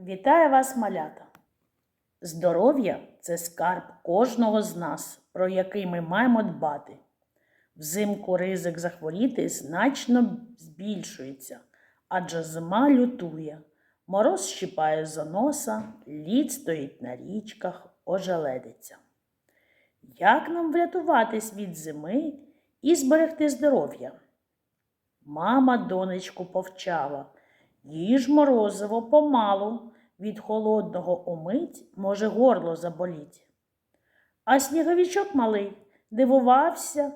Вітаю вас, малята! Здоров'я це скарб кожного з нас, про який ми маємо дбати. Взимку ризик захворіти значно збільшується, адже зима лютує, мороз щипає за носа, лід стоїть на річках, ожеледиться. Як нам врятуватись від зими і зберегти здоров'я? Мама донечку повчала. Їж морозиво помалу, від холодного умить може горло заболіть. А сніговичок малий дивувався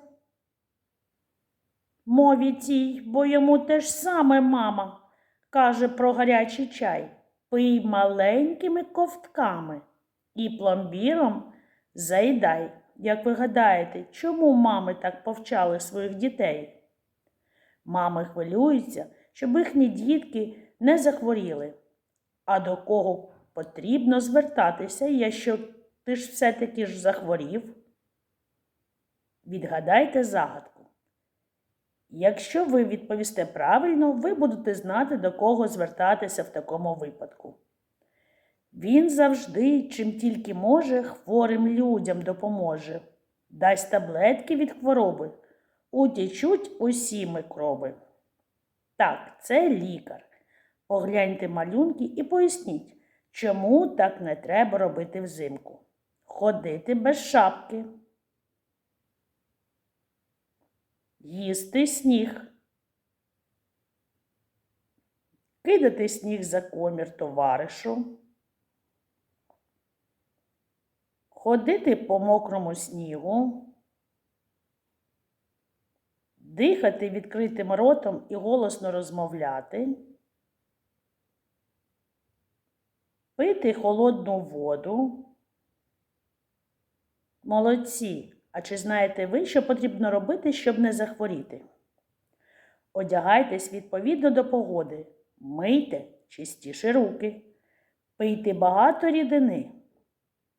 мові тій, бо йому те ж саме мама каже про гарячий чай. Пий маленькими ковтками і пломбіром заїдай. Як ви гадаєте, чому мами так повчали своїх дітей? Мами хвилюються, щоб їхні дітки не захворіли. А до кого потрібно звертатися, якщо ти ж все-таки ж захворів? Відгадайте загадку. Якщо ви відповісте правильно, ви будете знати, до кого звертатися в такому випадку. Він завжди, чим тільки може, хворим людям допоможе, дасть таблетки від хвороби, утічуть усі микроби. Так, це лікар. Погляньте малюнки і поясніть, чому так не треба робити взимку. Ходити без шапки. Їсти сніг. Кидати сніг за комір товаришу. Ходити по мокрому снігу. Дихати відкритим ротом і голосно розмовляти. Пити холодну воду. Молодці. А чи знаєте ви, що потрібно робити, щоб не захворіти? Одягайтесь відповідно до погоди, мийте чистіші руки, пийте багато рідини,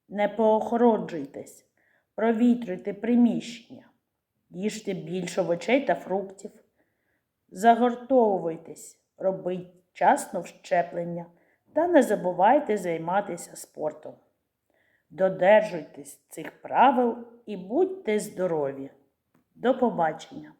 не поохороджуйтесь, провітрюйте приміщення, їжте більше овочей та фруктів, загортовуйтесь, робіть часно вщеплення та не забувайте займатися спортом. Додержуйтесь цих правил і будьте здорові. До побачення!